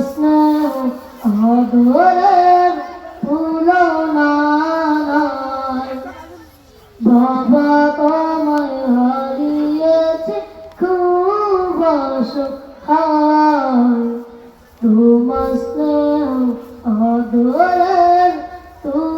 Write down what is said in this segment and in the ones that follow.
প্রশ্ন অধরের তুলনা বাবা তোমায় হারিয়েছে খুব অসুখ তোমার স্নেহ অধরের তুলনা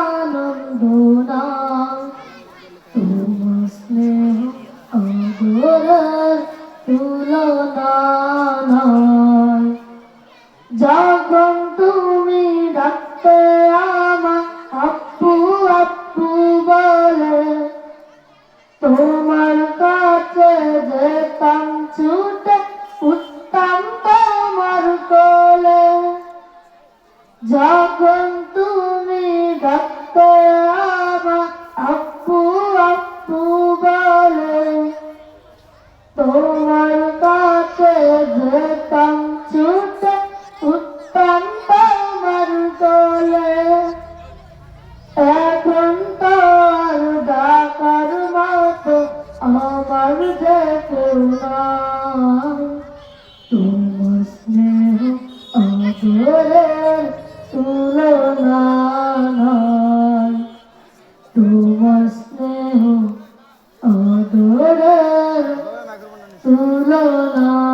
আনন্দ না তোমার স্নেহ আদরের তুলনা নয়। জাগন্ত ভুলো না